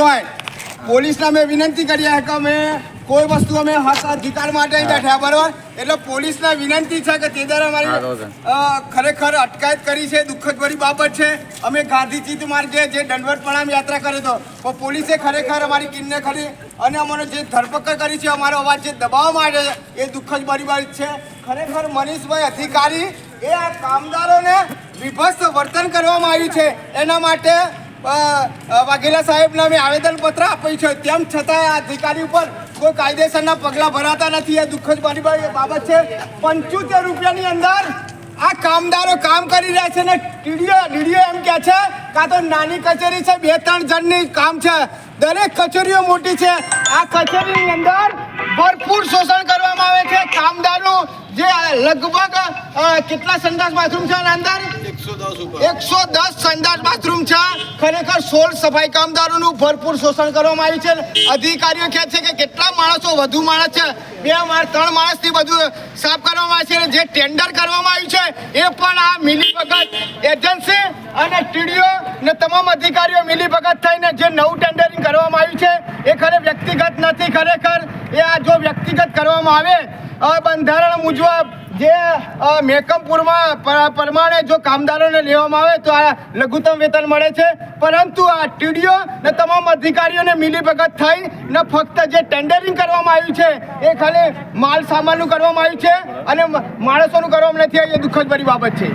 હોય. પોલીસને અમે વિનંતી કરીએ કે અમે કોઈ વસ્તુ અમે હક અધિકાર માટે બેઠા બરોબર? એટલે પોલીસને વિનંતી છે કે તે દ્વારા અમારી ખરેખર અટકાયત કરી છે દુઃખદ ભરી બાબત છે. અમે ગાંધી ચિત્ત માર્ગે જે દંડવત પ્રણામ યાત્રા કરી તો પણ પોલીસે ખરેખર અમારી કિન્ને ખરી અને અમારો જે ધરપકડ કરી છે અમારો અવાજ જે દબાવવા માટે એ દુઃખદ ભરી બાબત છે. ખરેખર મનીષભાઈ અધિકારી એ આ કામદારોને વિભસ્ત વર્તન કરવામાં આવ્યું છે. એના માટે વાઘેલા સાહેબને અમે આવેદનપત્ર આપ્યું છે. તેમ છતાં અધિકારી ઉપર કોઈ કાયદેસરના પગલાં ભરાતા નથી. એ દુઃખદ બની બાબત છે. પંચોતેર રૂપિયાની અંદર આ કામદારો કામ કરી રહ્યા છે ને ટીડીઓ ડીડીઓ એમ કહે છે કાં તો નાની કચેરી છે, બે ત્રણ જણની કામ છે. દરેક કચેરીઓ મોટી છે. આ કચેરીની અંદર ભરપૂર શોષણ કરવામાં આવે છે. કામદારનું જે લગભગ કેટલા સંડાસ બાથરૂમ છે અંદર? એકસો દસ સંડાસ બાથરૂમ છે. ખરેખર સોળ સફાઈ કામદારોનું ભરપૂર શોષણ કરવામાં આવ્યું છે. અધિકારીઓ કહે છે કે કેટલા માણસો વધુ માણસ છે? બે માણસ ત્રણ માણસથી બધું સાફ કરવામાં આવે છે અને જે ટેન્ડર કરવામાં આવ્યું છે એ પણ આ મિલી ભગત એજન્સી અને ટીડીઓ ને તમામ અધિકારીઓ મિલી ભગત થઈને જે નવું ટેન્ડરિંગ કરવામાં આવ્યું છે એ ખરે વ્યક્તિગત નથી. ખરેખર એ આ જો વ્યક્તિગત કરવામાં આવે બંધારણ મુજબ જે મેકમપુરમાં પ્રમાણે જો કામદારોને લેવામાં આવે તો આ લઘુત્તમ વેતન મળે છે. પરંતુ આ ટીડીઓ ને તમામ અધિકારીઓને મિલીભગત થઈ ને ફક્ત જે ટેન્ડરિંગ કરવામાં આવ્યું છે, એ ખાલી માલ સામાનનું કરવામાં આવ્યું છે અને માણસોનું કરવામાં નથી આવ્યું, એ દુઃખદ ભરી બાબત છે.